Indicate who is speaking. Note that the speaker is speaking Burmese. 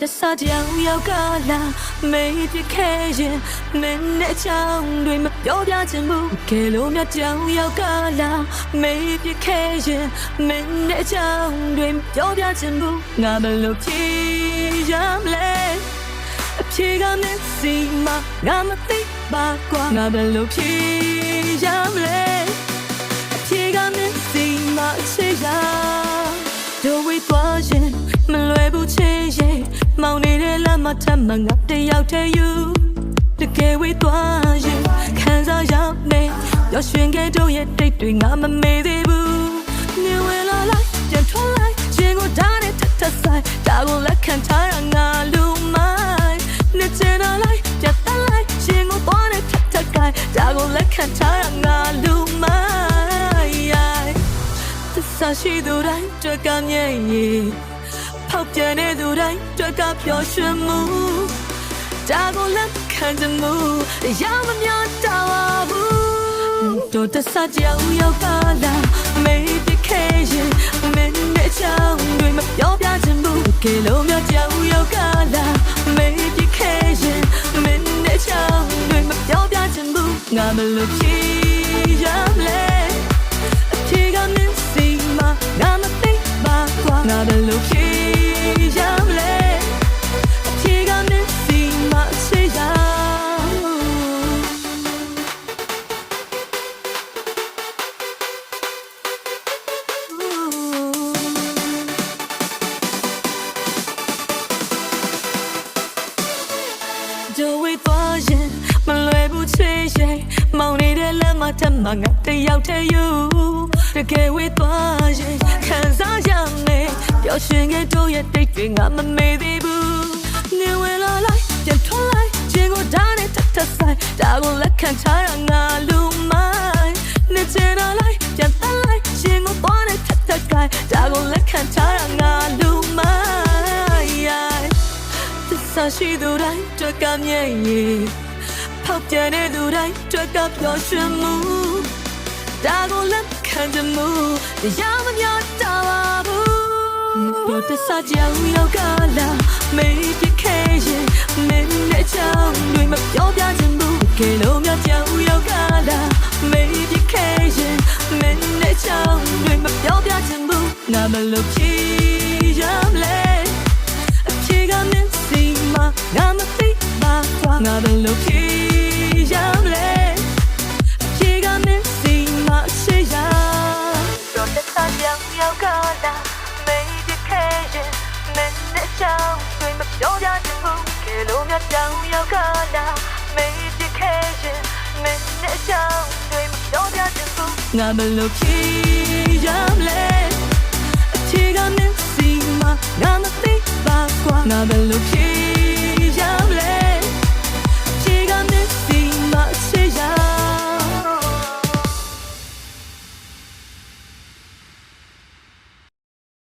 Speaker 1: တဆကြောင်ရောက်ကလာမေးပြခဲ့ရင်မင်းနဲ့ချောင်းတွေမပြောပြချင်ဘူးကဲလို့မြကြောင်ရောက်ကလာမေးပြခဲ့ရင်မင်းနဲ့ချောင်းတွေမပြောပြချင်ဘူးငါဘယ်လိုဖြေရမလဲအဖြေကမင်းစီမငါမသိပါကွာငါဘယ်လိုဖြေ ထပ်မငါတယောက်တည်းယူတကယ်ဝေးသွားရင်ခံစားရမယ်ရောရွှင်ခဲ့တို့ရဲ့တိတ်တွေငါမမေ့သေးဘူးနေဝဲလာလိုက်ပြန်ထွက်လိုက်ခြင်းကိုဓာတ်နဲ့ထပ်ထပ်ဆိုင်ဒါကိုလက်ခံထားရငါလူမိုင်းနေချင်တော့လိုက်ပြန်တက်လိုက်ခြင်းကိုသွားနဲ့ထပ်ထပ်ကိုင်ဒါကိုလက်ခံထားရငါလူမိုင်းသစ္စာရှိသူတိုင်းတွေ့ကမြဲ့ရင် ဖောက်ပြန်တဲ့သူတိုင်းတွေ့ကပျော်ရွှင်မှုဒါကိုလက်ခံချင်မှုတရားမများတော့ပါဘူးတို့တဆကြောင်ရောက်ပါလားမေးပြခဲ့ရင်မင်းနဲ့ချောင်းတွေမပြောပြချင်ဘူးကဲလို့များကြောင်ရောက်ပါလားမေးပြခဲ့ရင်မင်းနဲ့ချောင်းတွေမပြောပြချင်ဘူးငါမလို့ နေတဲ့လမ်းမှာတမငါတယောက်တည်းယူတကယ်ဝေးသွားရင်ခံစားရမယ်ပျော်ရွှင်ခဲ့တို့ရဲ့တိတ်တွေငါမမေ့သေးဘူးနေဝင်လာလိုက်ပြန်ထွက်လိုက်ခြင်းကိုဓာတ်နဲ့ထပ်ထပ်ဆိုင်ဒါကိုလက်ခံထားရငါလူမိုင်းနေချင်တော့လိုက်ပြန်တက်လိုက်ခြင်းကိုသွားနဲ့ထပ်ထပ်ကိုင်ဒါကိုလက်ခံထားရငါလူမိုင်းသစ္စာရှိသူတိုင်းတွေ့ကမြဲ့ရင်ဖော က်ပြန်တဲ့သူတိုင်းတွေ့ကပျော်ရွှင်မှုဒါကိုလက်ခံချင်မှုတရားမများတော့ပါဘူးတို့သစ္စာကြောင်ရောက်ကလာမေးပြခဲ့ရင်မင်းနဲ့ချောင်းတွေမပြောပြချင်ဘူးကဲလို့များကြောင်ရောက်ကလာမေးပြခဲ့ရင်မင်းနဲ့ချောင်းတွေမပြောပြချင်ဘူးငါမလို့ဖြေရမလဲအဖြေကမင်းစီမငါမသိပါကွာငါဘယ်လိုဖြေ လို့မြတ်ကြောင်ရောက်ကလာမေးပြခဲ့ရင်မင်းနဲ့ချောင်းတွေမပြောပြချင်ဘူးငါဘယ်လိုဖြေရမလဲအဖြေကမင်းစီမငါမသိပါကွာငါဘယ်လိုဖြေရမ